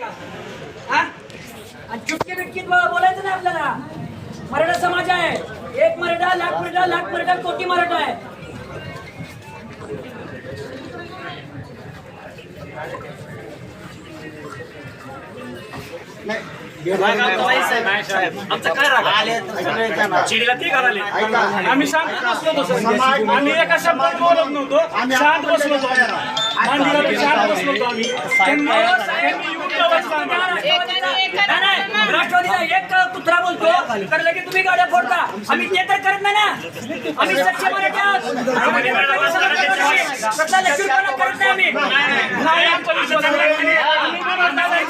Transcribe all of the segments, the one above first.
हा? आणि चुटकी बिटकीत ब- बोलायचं नाही आपल्याला. मराठा समाज आहे. एक मराठा लाख मराठा लाख मराठा कोटी मराठा आहे. आमचं काय राग चिडीला ते घालाले आम्ही शांत बसलो होतो. आम्ही एका शब्दात बोलत नव्हतो. शांत बसलो होतो शांत बसलो होतो आम्ही. राष्ट्रवादीला एक कुत्रा बोलतो तर लगेच तुम्ही गाड्या फोडता आम्ही ते तर करत नाही ना आम्ही सच्चे मराठी आहोत करत नाही आम्ही आहे. आम्ही मराठा नाही.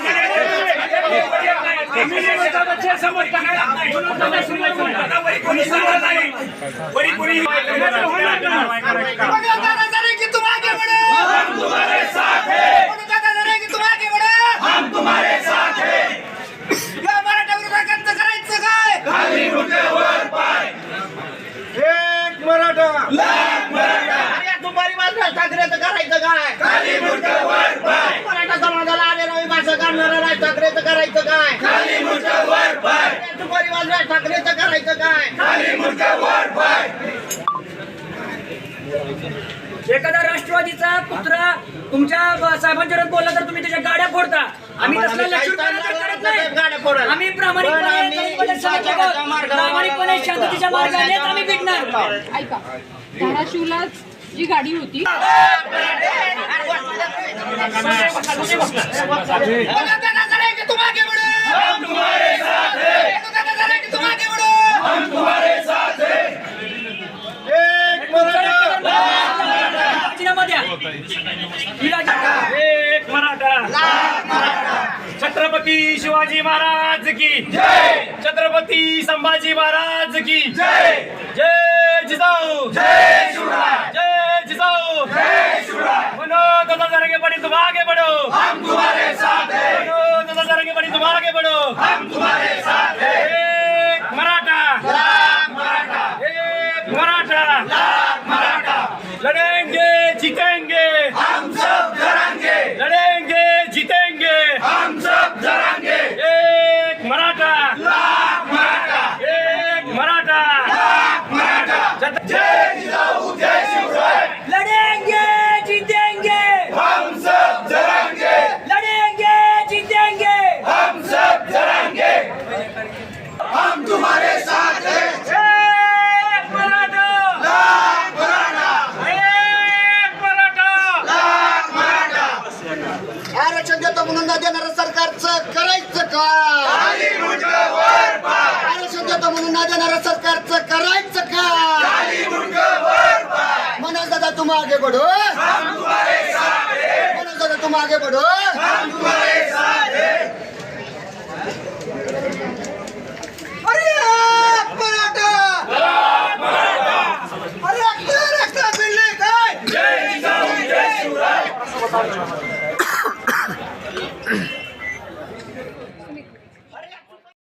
आम्ही मराठाचे समर्थक आहे. म्हणून त्याला सुनायचं नाही. कोणी सांगत नाही. कोणी- कोणी- मगर दादा जरे की तुम आगे बढ़ो हम तुम्हारे साथ हैं मगर दादा जरे की तुम आगे बढ़ो हम तुम्हारे साथ हैं या मराठा विरोधात करायचं काय खाली वर पाय एक मराठा लाख मराठा अरे दुपारी वाजता ठाकरेचं करायचं काय खाली वर पाय मराठा समाजाला आले नवी भाषा काढणारा राज ठाकरेचं करायचं काय खाली वर पाय वाजता ठाकरेचं करायचं काय खाली वर पाय एखादा राष्ट्रवादीचा कुत्रा तुमच्या साहेबांच्या बोलला तर तुम्ही त्याच्या गाड्या फोडता आम्ही तसला आम्ही प्रामाणिकपणे शांततेच्या मार्गाने आम्ही भेटणार ऐका धाराशिवला जी गाडी होती मगर दादा जरे की तुम आगे बढ़ो हम तुम्हारे साथ हैं मगर दादा जरे की तुम आगे बढ़ो हम तुम्हारे साथ हैं एक राजीनामा एक मराठा. छत्रपती शिवाजी महाराज की. छत्रपती संभाजी महाराज की. जय जय जिजाऊ. जय जय जिजाऊ. बनो दादा जरंगे पड़ी तुम आगे बढ़ो हम तुम्हारे साथ हैं बनो दादा जरंगे पड़ी. तुम आगे बढ़ो हम तुम्हारे साथ हैं एक मराठा. मराठा एक मराठा. मराठा लड़े हम आरक्षण देतो म्हणून न देणार सरकारचं करायचं का आरक्षण देतो म्हणून न देणार सरकारचं करायचं का मनोज दादा तू मागे पडो मनोज दादा तू मागे पडो Thank you.